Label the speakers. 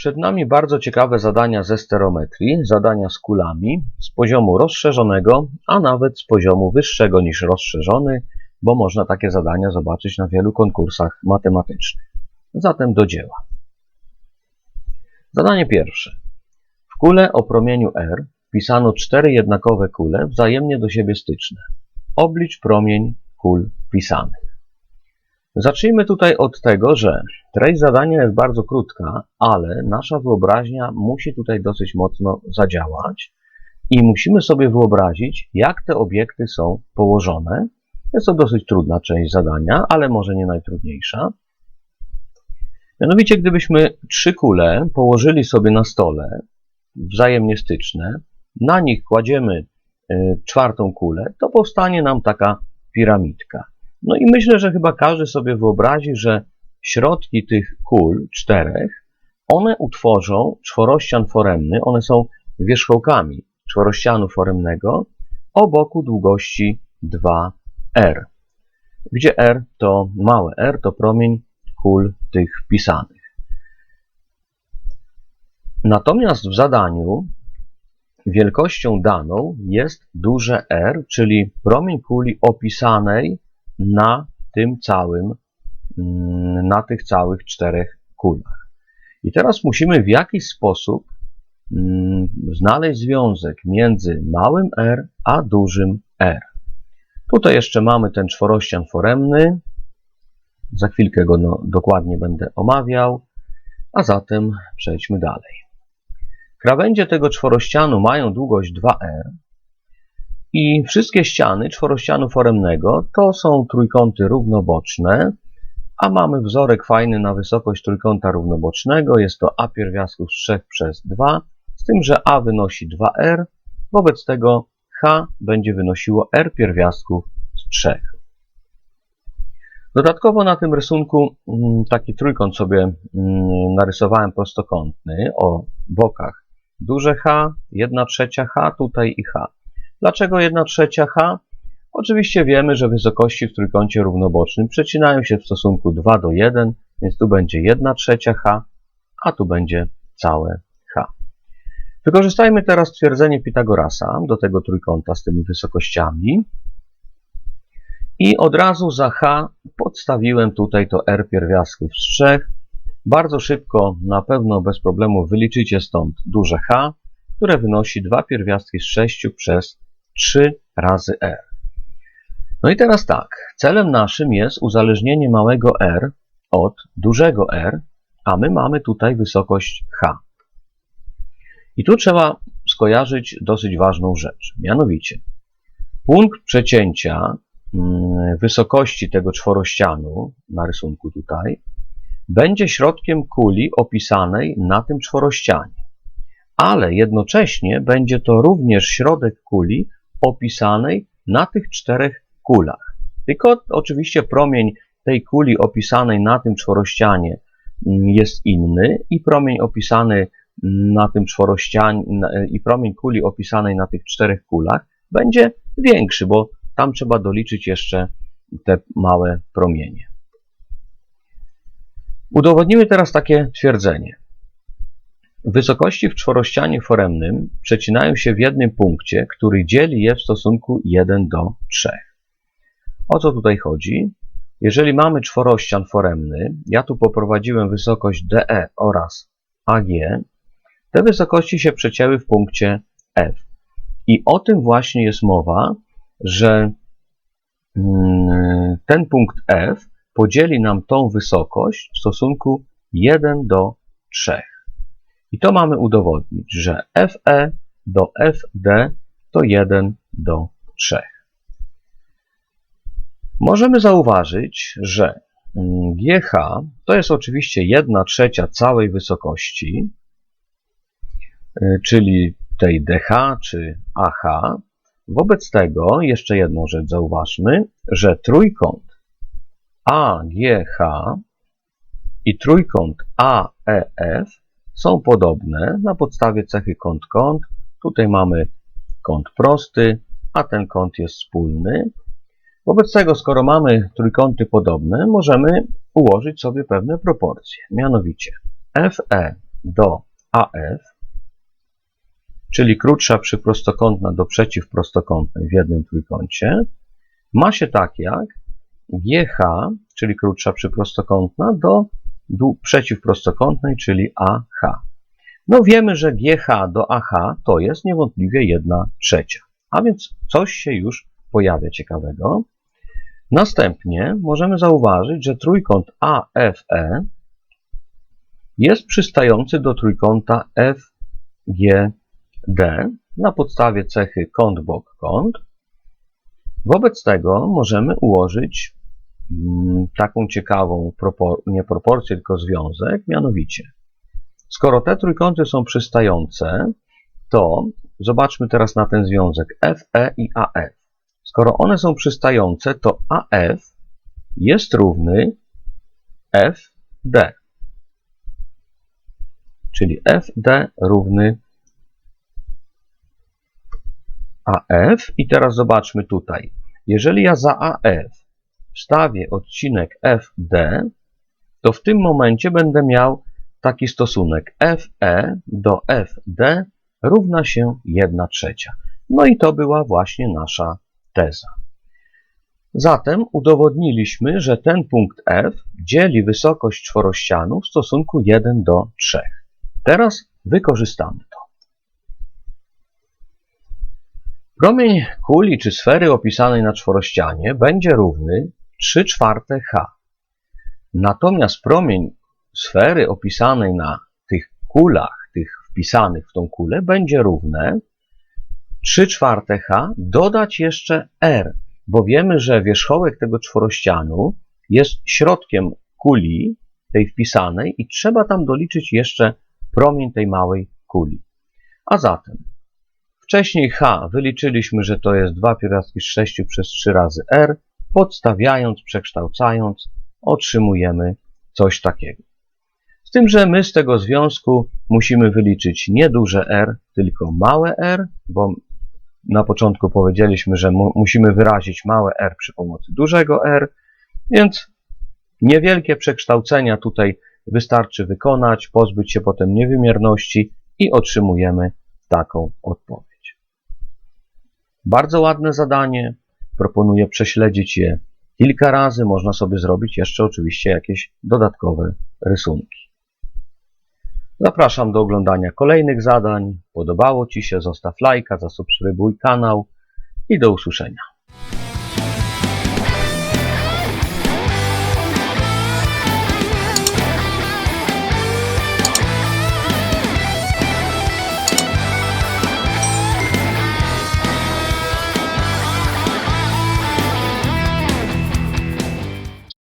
Speaker 1: Przed nami bardzo ciekawe zadania ze stereometrii, zadania z kulami z poziomu rozszerzonego, a nawet z poziomu wyższego niż rozszerzony, bo można takie zadania zobaczyć na wielu konkursach matematycznych. Zatem do dzieła. Zadanie pierwsze. W kule o promieniu R wpisano cztery jednakowe kule wzajemnie do siebie styczne. Oblicz promień kul wpisanych. Zacznijmy tutaj od tego, że treść zadania jest bardzo krótka, ale nasza wyobraźnia musi tutaj dosyć mocno zadziałać i musimy sobie wyobrazić, jak te obiekty są położone. Jest to dosyć trudna część zadania, ale może nie najtrudniejsza. Mianowicie, gdybyśmy trzy kule położyli sobie na stole, wzajemnie styczne, na nich kładziemy y, czwartą kulę, to powstanie nam taka piramidka. No i myślę, że chyba każdy sobie wyobrazi, że środki tych kul, czterech, one utworzą czworościan foremny, one są wierzchołkami czworościanu foremnego o boku długości 2r, gdzie r to małe? R to promień kul tych wpisanych. Natomiast w zadaniu wielkością daną jest duże R, czyli promień kuli opisanej na tym całym, mm, na tych całych czterech kulach. I teraz musimy w jakiś sposób mm, znaleźć związek między małym r a dużym r. Tutaj jeszcze mamy ten czworościan foremny. Za chwilkę go no, dokładnie będę omawiał. A zatem przejdźmy dalej. Krawędzie tego czworościanu mają długość 2r, i wszystkie ściany czworościanu foremnego to są trójkąty równoboczne, a mamy wzorek fajny na wysokość trójkąta równobocznego. Jest to a pierwiastków z 3 przez 2, z tym, że a wynosi 2r, wobec tego h będzie wynosiło r pierwiastków z 3. Dodatkowo na tym rysunku mm, taki trójkąt sobie mm, narysowałem prostokątny o bokach duże H, 1 trzecia H tutaj i H. Dlaczego 1 trzecia h? Oczywiście wiemy, że wysokości w trójkącie równobocznym przecinają się w stosunku 2 do 1, więc tu będzie 1 trzecia h, a tu będzie całe h. Wykorzystajmy teraz twierdzenie Pitagorasa do tego trójkąta z tymi wysokościami. I od razu za h podstawiłem tutaj to r pierwiastków z 3. Bardzo szybko, na pewno bez problemu wyliczycie stąd duże h, które wynosi 2 pierwiastki z 6 przez 3 razy r. No i teraz tak, celem naszym jest uzależnienie małego r od dużego r, a my mamy tutaj wysokość h. I tu trzeba skojarzyć dosyć ważną rzecz, mianowicie punkt przecięcia mm, wysokości tego czworościanu na rysunku tutaj będzie środkiem kuli opisanej na tym czworościanie, ale jednocześnie będzie to również środek kuli opisanej na tych czterech kulach. Tylko oczywiście promień tej kuli opisanej na tym czworościanie mm, jest inny i promień opisany na tym czworościanie i promień kuli opisanej na tych czterech kulach będzie większy, bo tam trzeba doliczyć jeszcze te małe promienie. Udowodnimy teraz takie twierdzenie. Wysokości w czworościanie foremnym przecinają się w jednym punkcie, który dzieli je w stosunku 1 do 3. O co tutaj chodzi? Jeżeli mamy czworościan foremny, ja tu poprowadziłem wysokość DE oraz AG, te wysokości się przecięły w punkcie F. I o tym właśnie jest mowa, że mm, ten punkt F podzieli nam tą wysokość w stosunku 1 do 3. I to mamy udowodnić, że FE do FD to 1 do 3. Możemy zauważyć, że GH to jest oczywiście 1 trzecia całej wysokości, y, czyli tej DH czy AH. Wobec tego jeszcze jedną rzecz zauważmy, że trójkąt AGH i trójkąt AEF są podobne na podstawie cechy kąt-kąt. Tutaj mamy kąt prosty, a ten kąt jest wspólny. Wobec tego, skoro mamy trójkąty podobne, możemy ułożyć sobie pewne proporcje. Mianowicie FE do AF, czyli krótsza przyprostokątna do przeciwprostokątnej w jednym trójkącie, ma się tak jak GH, czyli krótsza przyprostokątna, do dłu- przeciwprostokątnej, czyli AH. No wiemy, że GH do AH to jest niewątpliwie 1 trzecia, a więc coś się już pojawia ciekawego. Następnie możemy zauważyć, że trójkąt AFE jest przystający do trójkąta FGD na podstawie cechy kąt bok kąt. Wobec tego możemy ułożyć taką ciekawą nie proporcję, tylko związek, mianowicie skoro te trójkąty są przystające, to zobaczmy teraz na ten związek FE i AF. Skoro one są przystające, to AF jest równy FD. Czyli FD równy AF. I teraz zobaczmy tutaj. Jeżeli ja za AF wstawię odcinek FD, to w tym momencie będę miał taki stosunek FE do FD równa się 1 trzecia. No i to była właśnie nasza teza. Zatem udowodniliśmy, że ten punkt F dzieli wysokość czworościanu w stosunku 1 do 3. Teraz wykorzystamy to. Promień kuli czy sfery opisanej na czworościanie będzie równy 3 czwarte H. Natomiast promień sfery opisanej na tych kulach, tych wpisanych w tą kulę, będzie równe 3 czwarte H, dodać jeszcze R, bo wiemy, że wierzchołek tego czworościanu jest środkiem kuli, tej wpisanej i trzeba tam doliczyć jeszcze promień tej małej kuli. A zatem wcześniej H wyliczyliśmy, że to jest 2 pierwiastki z 6 przez 3 razy R, podstawiając, przekształcając, otrzymujemy coś takiego. Z tym, że my z tego związku musimy wyliczyć nie duże r, tylko małe r, bo na początku powiedzieliśmy, że mu musimy wyrazić małe r przy pomocy dużego r, więc niewielkie przekształcenia tutaj wystarczy wykonać, pozbyć się potem niewymierności i otrzymujemy taką odpowiedź. Bardzo ładne zadanie. Proponuję prześledzić je kilka razy. Można sobie zrobić jeszcze oczywiście jakieś dodatkowe rysunki. Zapraszam do oglądania kolejnych zadań. Podobało Ci się? Zostaw lajka, zasubskrybuj kanał i do usłyszenia.